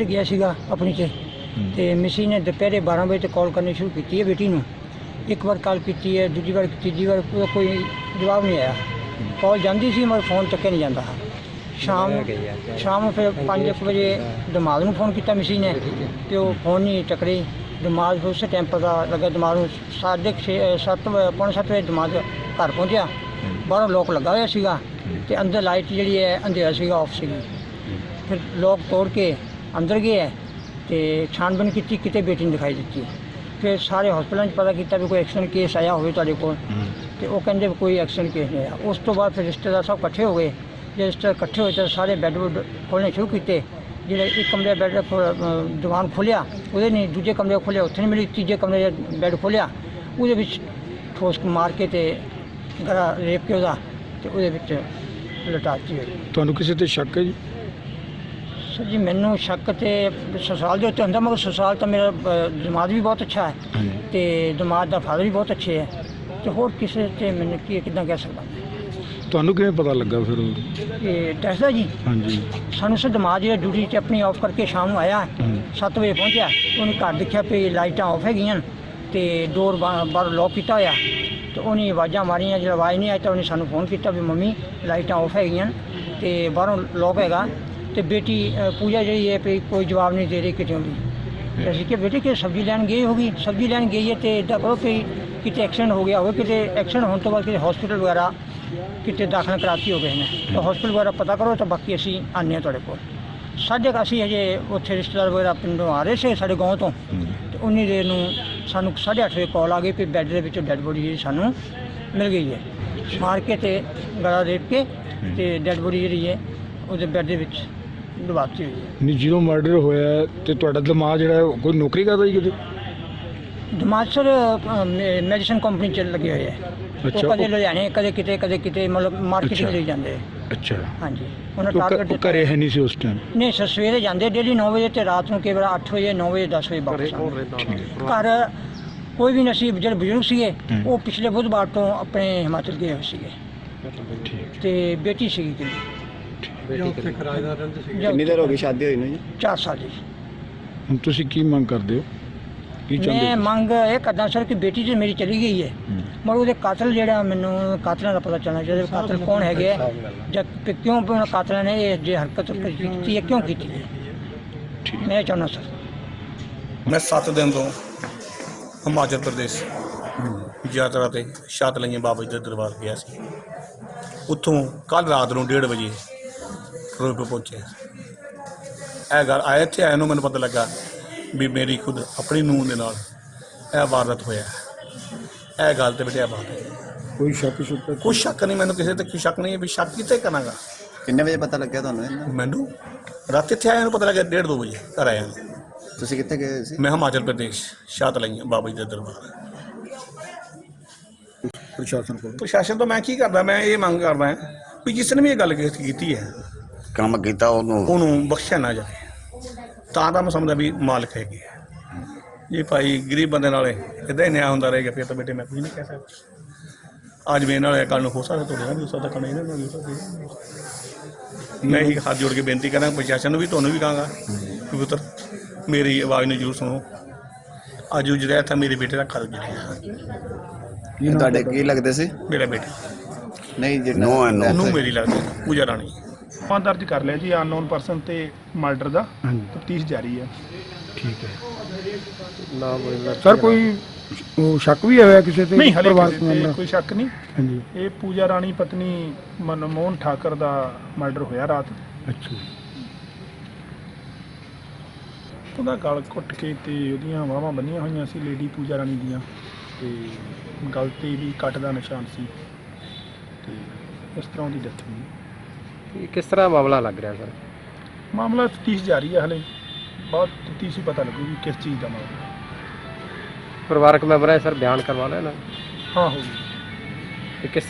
ਤੇ ਗਿਆ ਸੀਗਾ ਆਪਣੀ ਤੇ ਤੇ ਮਿਸੀ ਨੇ ਦੁਪਹਿਰੇ 12 ਵਜੇ ਤੇ ਕਾਲ ਕਰਨੀ ਸ਼ੁਰੂ ਕੀਤੀ ਹੈ ਬੇਟੀ ਨੂੰ। ਇੱਕ ਵਾਰ ਕਾਲ ਕੀਤੀ ਹੈ ਦੂਜੀ ਵਾਰ ਤੀਜੀ ਵਾਰ ਉਹਦਾ ਕੋਈ ਜਵਾਬ ਨਹੀਂ ਆਇਆ। ਕਾਲ ਜਾਂਦੀ ਸੀ ਮगर ਫੋਨ ਚੱਕਿਆ ਨਹੀਂ ਜਾਂਦਾ। ਸ਼ਾਮ ਸ਼ਾਮ ਨੂੰ ਫਿਰ 5 ਵਜੇ ਦਿਮਾਗ ਨੂੰ ਫੋਨ ਕੀਤਾ ਮਿਸੀ ਨੇ ਤੇ ਉਹ ਫੋਨ ਨਹੀਂ ਟਕਰੀ ਦਿਮਾਗ ਉਸੇ ਟਾਈਮ ਪਤਾ ਲੱਗਾ ਦਿਮਾਗ ਨੂੰ ਸਾਢੇ 7 ਪੌਣੇ ਸੱਤ ਵਜੇ ਦਿਮਾਗ ਘਰ ਪਹੁੰਚਿਆ। ਬਾਹਰੋਂ ਲੋਕ ਲੱਗਾ ਹੋਇਆ ਸੀਗਾ ਤੇ ਅੰਦਰ ਲਾਈਟ ਜਿਹੜੀ ਹੈ ਅੰਧੇਰਾ ਸੀਗਾ ਆਫ ਸੀਗੀ। ਫਿਰ ਲੋਕ ਤੋੜ ਕੇ ਅੰਦਰ ਗਏ ਤੇ ਛਾਣਬੀਨ ਕੀਤੀ ਕਿਤੇ ਬੇਟੀ ਨਹੀਂ ਦਿਖਾਈ ਦਿੱਤੀ। ਫਿਰ ਸਾਰੇ ਹਸਪਤਾਲਾਂ 'ਚ ਪਤਾ ਕੀਤਾ ਵੀ ਕੋਈ ਐਕਸੀਡੈਂਟ ਕੇਸ ਆਇਆ ਹੋਵੇ ਤੁਹਾਡੇ ਕੋਲ। ਤੇ ਉਹ ਕਹਿੰਦੇ ਵੀ ਕੋਈ ਐਕਸੀਡੈਂਟ ਕੇਸ ਨਹੀਂ ਆਇਆ। ਉਸ ਤੋਂ ਬਾਅਦ ਫਿਰ ਰਿਸ਼ਤੇਦਾਰ ਸਭ ਇਕੱਠੇ ਹੋ ਗਏ। ਜੇ ਰਿਸ਼ਤੇਦਾਰ ਇਕੱਠੇ ਹੋਏ ਤਾਂ ਸਾਰੇ ਬੈੱਡ ਵੁੱਡ ਖੋਲ੍ਹਣੇ ਸ਼ੁਰੂ ਕੀਤੇ। ਜਿਹੜੇ ਇੱਕ ਕਮਰੇ ਬੈੱਡ ਦੀਵਾਨ ਖੋਲ੍ਹਿਆ ਉਹਦੇ ਨਹੀਂ ਦੂਜੇ ਕਮਰੇ ਖੋਲ੍ਹਿਆ ਉੱਥੇ ਨਹੀਂ ਮਿਲੀ ਤੀਜੇ ਕਮਰੇ ਬੈੱਡ ਖੋਲ੍ਹਿਆ। ਉਹਦੇ ਵਿੱਚ ਠੋਸ ਮਾਰ ਕੇ ਤੇ ਗਲਾ ਰੇਪ ਕੇ ਉਹਦਾ ਤੇ ਉਹਦੇ ਵਿੱਚ ਲਟਾਤੀ ਹੋਈ। ਤੁਹਾਨੂੰ ਕਿਸੇ ਤੇ ਸ਼ੱਕ ਹੈ ਜੀ? ਸਰ ਜੀ ਮੈਨੂੰ ਸ਼ੱਕ ਤੇ ਸਸਰਾਲ ਦੇ ਉੱਤੇ ਹੁੰਦਾ ਮਗਰ ਸਸਰਾਲ ਤਾਂ ਮੇਰਾ ਦਿਮਾਗ ਵੀ ਬਹੁਤ ਅੱਛਾ ਹੈ ਤੇ ਦਿਮਾਗ ਦਾ ਫਾਦਰ ਵੀ ਬਹੁਤ ਅੱਛੇ ਹੈ। ਤੇ ਹੋਰ ਕਿਸੇ ਤੇ ਮੈਨੂੰ ਕੀ ਕਿਦਾਂ ਕਹਿ ਸਕਦਾ? ਤੁਹਾਨੂੰ ਕਿਵੇਂ ਪਤਾ ਲੱਗਾ ਫਿਰ? ਇਹ ਦੱਸਦਾ ਜੀ। ਹਾਂਜੀ। ਸਾਨੂੰ ਸਰ ਦਿਮਾਗ ਜਿਹੜਾ ਡਿਊਟੀ ਤੇ ਆਪਣੀ ਆਫ ਕਰਕੇ ਸ਼ਾਮ ਨੂੰ ਆਇਆ ਹਮ। 7 ਵਜੇ ਪਹੁੰਚਿਆ ਉਹਨੇ ਘਰ ਦੇਖਿਆ ਵੀ ਲਾਈਟਾਂ ਆਫ ਹੈਗੀਆਂ ਤੇ ਡੋਰ ਬਾਹਰ ਲੌਕ ਕੀਤਾ ਹੋਇਆ। ਤੇ ਉਹਨੇ ਆਵਾਜ਼ਾਂ ਮਾਰੀਆਂ ਜਦੋਂ ਆਵਾਜ਼ ਨਹੀਂ ਆਈ ਤਾਂ ਉਹਨੇ ਸਾਨੂੰ ਫੋਨ ਕੀਤਾ ਵੀ ਮੰਮੀ ਲਾਈਟਾਂ ਆਫ ਹੈਗੀਆਂ ਤੇ ਬਾਹਰੋਂ ਲੌਕ ਹੈਗਾ। ਤੇ ਬੇਟੀ ਪੂਜਾ ਜਿਹੜੀ ਹੈ ਵੀ ਕੋਈ ਜਵਾਬ ਨਹੀਂ ਦੇ ਰਹੀ ਕਿਤੇ ਵੀ ਤੇ ਅਸੀਂ ਕਿ ਬੇਟੀ ਕਿ ਸਬਜ਼ੀ ਲੈਣ ਗਈ ਹੋਗੀ? ਸਬਜ਼ੀ ਲੈਣ ਗਈ ਹੈ ਤੇ ਇਦਾਂ ਕਰੋ ਕਿ ਕਿਤੇ ਐਕਸੀਡੈਂਟ ਹੋ ਗਿਆ ਹੋਵੇ ਕਿਤੇ ਐਕਸੀਡੈਂਟ ਹੋਣ ਤੋਂ ਬਾਅਦ ਕਿਤੇ ਹਸਪੀਟਲ ਵਗੈਰਾ ਕਿਤੇ ਦਾਖਲ ਕਰਾਤੀ ਹੋ ਗਏ ਨੇ ਤਾਂ ਹਸਪੀਟਲ ਵਗੈਰਾ ਪਤਾ ਕਰੋ ਤਾਂ ਬਾਕੀ ਅਸੀਂ ਆਉਂਦੇ ਹਾਂ ਤੁਹਾਡੇ ਕੋਲ। ਸਾਡੇ ਕੁ ਅਸੀਂ ਹਜੇ ਉੱਥੇ ਰਿਸ਼ਤੇਦਾਰ ਵਗੈਰਾ ਪਿੰਡੋਂ ਆ ਰਹੇ ਸੀ ਸਾਡੇ ਗਾঁव ਤੋਂ। ਤੇ ਉਨੀ ਦੇਰ ਨੂੰ ਸਾਨੂੰ 8:30 ਵਜੇ ਕਾਲ ਆ ਗਈ ਕਿ ਬੈੱਡ ਦੇ ਵਿੱਚੋਂ ਡੈੱਡ ਬੋਡੀ ਜਿਹੜੀ ਸਾਨੂੰ ਮਿਲ ਗਈ ਹੈ। ਮਾਰ ਕੇ ਤੇ ਗਲਾ ਰੇਪ ਕੇ ਤੇ ਡੈੱਡ ਬੋਡੀ ਜਿਹੜੀ ਹੈ ਉਹਦੇ ਬੈੱਡ ਦੇ ਵਿੱਚ ਦਬਾਤੀ ਹੋਈ ਹੈ। ਨਹੀਂ ਜਦੋਂ ਮਰਡਰ ਹੋਇਆ ਹੈ ਤੇ ਤੁਹਾਡਾ ਦਿਮਾਗ ਜਿਹੜਾ ਹੈ, ਉਹ ਕੋਈ ਨੌਕਰੀ ਕਰਦਾ ਜੀ ਕਿਤੇ? ਹਿਮਾਚਲ ਮੈਡੀਸਨ ਕੰਪਨੀ ਚ ਲੱਗੇ ਹੋਏ ਹੈ। ਅੱਛਾ, ਉਹ ਕਦੇ ਉਹ- ਲੁਧਿਆਣੇ ਕਦੇ ਕਿਤੇ ਕਦੇ ਕਿਤੇ ਮਤਲਬ ਮਾਰਕੀਟਿੰਗ ਅੱਛਾ। ਲਈ ਜਾਂਦੇ। ਅੱਛਾ। ਹਾਂਜੀ। ਉਹਨਾਂ ਉਹ ਟਾਰਗੇਟ ਘ- ਉਹ ਘਰੇ ਹੈ ਨਹੀਂ ਸੀ ਉਸ ਟਾਈਮ ਨਹੀਂ ਸਰ ਸਵੇਰੇ ਜਾਂਦੇ ਡੇਲੀ 9 ਵਜੇ ਤੇ ਰਾਤ ਨੂੰ ਕਈ ਵਾਰ 8 ਵਜੇ 9 ਵਜੇ 10 ਵਜੇ ਵਾਪਸ ਆਉਂਦੇ। ਘਰ ਕੋਈ ਵੀ ਨਸੀਬ ਜਿਹੜੇ ਬਜ਼ੁਰਗ ਸੀਗੇ ਹੂੰ। ਉਹ ਪਿਛਲੇ ਬੁੱਧਵਾਰ ਤੋਂ ਆਪਣੇ ਹਿਮਾਚਲ ਗਏ ਹੋਏ ਸੀਗੇ। ਠੀਕ। ਤੇ ਬੇਟੀ ਸੀਗੀ ਕਿੰਨੀ ਕਿੰਨੀ ਦੇਰ ਹੋ ਗਈ ਸ਼ਾਦੀ ਹੋਈ ਨੂੰ ਜੀ? 4 ਸਾਲ ਦੀ ਹੁਣ ਤੁਸੀਂ ਕੀ ਮੰਗ ਕਰਦੇ ਹੋ? ਕੀ ਚਾਹੁੰਦੇ ਮੈਂ ਹੋ? ਮੰਗ ਇਹ ਕਰਦਾ ਸਰ ਕਿ ਬੇਟੀ ਤੇ ਮੇਰੀ ਚਲੀ ਗਈ ਹੈ। ਹੂੰ। ਮਗਰ ਉਹਦੇ ਕਾਤਲ ਜਿਹੜਾ ਮੈਨੂੰ ਕਾਤਲਾਂ ਦਾ ਪਤਾ ਚੱਲਣਾ ਚਾਹੀਦਾ ਵੀ ਕਾਤਲ ਕੌਣ ਹੈਗੇ ਜਾਂ ਕਿ ਕਿਉਂ ਉਹਨਾਂ ਕਾਤਲਾਂ ਨੇ ਇਹ ਜੇ ਹਰਕਤ ਕੀਤੀ ਹੈ ਕਿਉਂ ਕੀਤੀ ਹੈ? ਠੀਕ। ਮੈਂ ਇਹ ਚਾਹੁੰਦਾ ਸਰ। ਮੈਂ 7 ਦਿਨ ਤੋਂ ਹਿਮਾਚਲ ਪ੍ਰਦੇਸ਼ ਯਾਤਰਾ ਤੇ ਛੱਤ ਲਈਆਂ ਬਾਬਾ ਜੀ ਦੇ ਦਰਬਾਰ ਗਿਆ ਸੀ। ਉੱਥੋਂ ਕੱਲ ਰਾਤ ਨੂੰ 1:30 ਵਜੇ ਫਿਰੋਜ਼ਪੁਰ ਪਹੁੰਚਿਆ ਇਹ ਗੱਲ ਆਇਆ ਇੱਥੇ ਆਇਆ ਨੂੰ ਮੈਨੂੰ ਪਤਾ ਲੱਗਾ ਵੀ ਮੇਰੀ ਖੁਦ ਆਪਣੀ ਨੂੰਹ ਦੇ ਨਾਲ ਇਹ ਵਾਰਦਾਤ ਹੋਇਆ। ਇਹ ਗੱਲ ਤੇ ਬਿਟਿਆ ਬਾਤ ਹੈ। ਕੋਈ ਸ਼ੱਕ ਸ਼ੁਕ ਕੋਈ ਸ਼ੱਕ ਨਹੀਂ ਮੈਨੂੰ ਕਿਸੇ ਤੇ ਕੋਈ ਸ਼ੱਕ ਨਹੀਂ ਹੈ ਵੀ ਸ਼ੱਕ ਕਿਤੇ ਕਰਾਂਗਾ। ਕਿੰਨੇ ਵਜੇ ਪਤਾ ਲੱਗਿਆ ਤੁਹਾਨੂੰ ਇਹਨਾਂ? ਮੈਨੂੰ? ਰਾਤ ਇੱਥੇ ਆਇਆ ਨੂੰ ਪਤਾ ਲੱਗਾ 1:30 ਵਜੇ ਘਰ ਆਇਆ ਨੂੰ। ਤੁਸੀਂ ਕਿੱਥੇ ਗਏ ਸੀ? ਮੈਂ ਹਿਮਾਚਲ ਪ੍ਰਦੇਸ਼ ਛੱਤ ਲਈਆਂ ਬਾਬਾ ਜੀ ਦੇ ਦਰਬਾਰ। ਪ੍ਰਸ਼ਾਸਨ ਕੋਲ। ਪ੍ਰਸ਼ਾਸਨ ਤੋਂ ਮੈਂ ਕੀ ਕਰਦਾ ਮੈਂ ਇਹ ਮੰਗ ਕਰਦਾ ਹਾਂ ਵੀ ਜਿਸ ਨੇ ਵੀ ਇਹ ਗੱਲ ਕੀਤੀ ਹੈ ਕੰਮ ਕੀਤਾ ਉਹਨੂੰ। ਉਹਨੂੰ ਬਖਸ਼ਿਆ ਨਾ ਜਾਏ ਤਾਂ ਤਾਂ ਮੈਂ ਸਮਝਦਾ ਵੀ ਮਾਲਕ ਹੈਗੇ ਆ। ਜੇ ਭਾਈ ਗਰੀਬ ਬੰਦੇ ਨਾਲ ਇਦਾਂ ਹੀ ਨਿਆਂ ਹੁੰਦਾ ਰਹੇਗਾ ਫਿਰ ਤਾਂ ਬੇਟੇ ਮੈਂ ਕੁਝ ਨਹੀਂ ਕਹਿ ਸਕਦਾ। ਅੱਜ ਮੇਰੇ ਨਾਲ ਇਹ ਕੱਲ ਨੂੰ ਹੋ ਸਕਦਾ ਤੁਹਾਡੇ ਨਾਲ ਵੀ ਹੋ ਸਕਦਾ ਇਹਨਾਂ ਨਾਲ ਵੀ ਹੋ ਸਕਦਾ। ਮੈਂ ਹੀ ਹੱਥ ਜੋੜ ਕੇ ਬੇਨਤੀ ਕਰਾਂ ਪ੍ਰਸ਼ਾਸਨ ਨੂੰ ਵੀ ਤੁਹਾਨੂੰ ਵੀ ਕਹਾਂਗਾ ਕਿ ਪੁੱਤਰ ਮੇਰੀ ਆਵਾਜ਼ ਨੂੰ ਜ਼ਰੂਰ ਸੁਣੋ। ਅੱਜ ਜਿਹੜਾ ਤਾਂ ਮੇਰੇ ਬੇਟੇ ਦਾ ਖਲ ਗਿਆ। ਇਹ ਤੁਹਾਡੇ ਕੀ ਲੱਗਦੇ ਸੀ? ਮੇਰਾ ਬੇਟਾ। ਨਹੀਂ ਜਿਹੜਾ ਨੋ ਨੂੰ ਮੇਰੀ ਲੱਗਦੀ ਪੂਜਾ ਰਾਣੀ। ਆਪਾਂ ਦਰਜ ਕਰ ਲਿਆ ਜੀ ਅਨਨੋਨ ਪਰਸਨ ਤੇ ਮਰਡਰ ਦਾ ਹਾਂਜੀ। ਤਫਤੀਸ਼ ਜਾਰੀ ਹੈ। ਠੀਕ ਹੈ। ਸਰ ਕੋਈ ਉਹ ਸ਼ੱਕ ਵੀ ਹੋਇਆ ਕਿਸੇ ਤੇ? ਨਹੀਂ ਹਲੇ ਪਰਿਵਾਰਕ ਕਿਸੇ ਤੇ ਮੈਂਬਰ? ਕੋਈ ਸ਼ੱਕ ਨਹੀਂ। ਹਾਂਜੀ। ਇਹ ਪੂਜਾ ਰਾਣੀ ਪਤਨੀ ਮਨਮੋਹਨ ਠਾਕਰ ਦਾ ਮਰਡਰ ਹੋਇਆ ਰਾਤ। ਅੱਛਾ। ਉਹਦਾ ਗਲ ਘੁੱਟ ਕੇ ਤੇ ਉਹਦੀਆਂ ਵਾਹਾਂ ਬੰਨੀਆਂ ਹੋਈਆਂ ਸੀ ਲੇਡੀ ਪੂਜਾ ਰਾਣੀ ਦੀਆਂ। ਤੇ ਗਲ ਤੇ ਵੀ ਕੱਟ ਦਾ ਨਿਸ਼ਾਨ ਸੀ। ਤੇ ਇਸ ਤਰ੍ਹਾਂ ਉਹਦੀ ਡੈਥ ਹੋਈ। ਇਹ ਕਿਸ ਤਰ੍ਹਾਂ ਮਾਮਲਾ ਲੱਗ ਰਿਹਾ ਸਰ? ਮਾਮਲਾ ਤਫਤੀਸ਼ ਜਾਰੀ ਹੈ ਹਲੇ। ਬਹੁਤ ਤਫਤੀਸ਼ ਹੀ ਪਤਾ ਲੱਗੂਗੀ ਕਿਸ ਚੀਜ਼ ਦਾ ਮਾਮਲਾ। ਪਰਿਵਾਰਕ ਮੈਂਬਰ ਹੈ ਸਰ ਬਿਆਨ ਕਰਵਾ ਲੈਣਾ ਹਾਂ ਹੋ ਗਈ ਇਹ ਕਿਸ